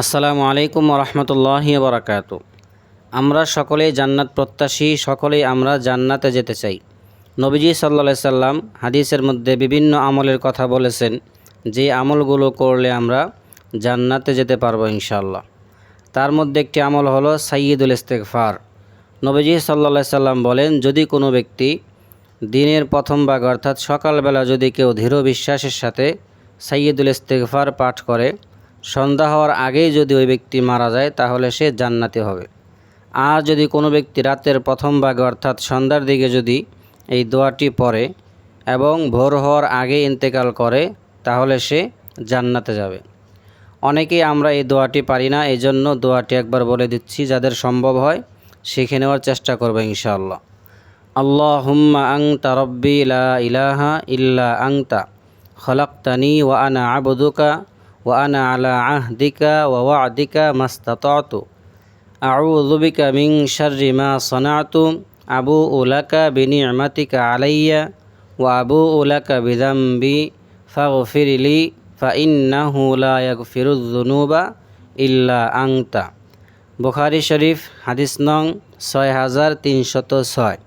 আসসালামু আলাইকুম রহমতুল্লাহ বরাকাত। আমরা সকলেই জান্নাত প্রত্যাশী, সকলেই আমরা জান্নাতে যেতে চাই। নবীজি সাল্লা সাল্লাম হাদিসের মধ্যে বিভিন্ন আমলের কথা বলেছেন, যে আমলগুলো করলে আমরা জান্নাতে যেতে পারব ইনশাল্লাহ তার মধ্যে একটি আমল হলো সাইয়দুল ইস্তেকফার নবীজি সাল্লা সাল্লাম বলেন, যদি কোনো ব্যক্তি দিনের প্রথম ভাগ অর্থাৎ সকালবেলা যদি কেউ দৃঢ় বিশ্বাসের সাথে সাইয়দুল ইস্তেগফার পাঠ করে সন্ধ্যা হওয়ার আগেই যদি ওই ব্যক্তি মারা যায়, তাহলে সে জান্নাতি হবে। আর যদি কোনো ব্যক্তি রাতের প্রথম ভাগে, অর্থাৎ সন্ধ্যার দিকে যদি এই দোয়াটি পড়ে এবং ভোর হওয়ার আগে ইন্তেকাল করে, তাহলে সে জান্নাতে যাবে। অনেকেই আমরা এই দোয়াটি পারি না এই জন্য দোয়াটি একবার বলে দিচ্ছি, যাদের সম্ভব হয় শিখে নেওয়ার চেষ্টা করবে ইনশাআল্লাহ। আল্লাহুম্মা আংতা রব্বি ইলাহা ইল্লা আংতা, খলাক্তানি ওয়া আনা আবদুকা ওয়া আনা আলা আহদিকা ওয়া ওয়াদিকা মাস্তাতু আউযু বিকা শাররি মা সানাতু। আবু উলাকা বিনি'মাতিকা আলাইয়া ওয়া আবু উলাকা বিযামবি ফাগফিরলি ফাইন্নাহু লা ইয়াগফিরুয যুনুবা ইল্লা আংতা বুখারী শরীফ, হাদিস নং ছয় হাজার তিনশত ছয়।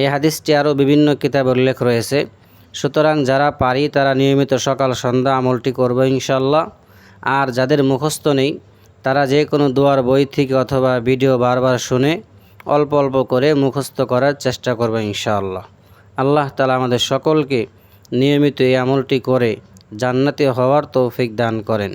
এই হাদিসটি আরও বিভিন্ন কিতাবে উল্লেখ রয়েছে। সুতরাং যারা পারি তারা নিয়মিত সকাল, সন্ধ্যা আমলটি করবে ইনশাল্লাহ আর যাদের মুখস্থ নেই, তারা যে কোনো দোয়ার বই থেকে অথবা ভিডিও বারবার শুনে অল্প অল্প করে মুখস্থ করার চেষ্টা করবে ইনশাআল্লাহ। আল্লাহ তালা আমাদের সকলকে নিয়মিত এই আমলটি করে জান্নাতি হওয়ার তৌফিক দান করেন।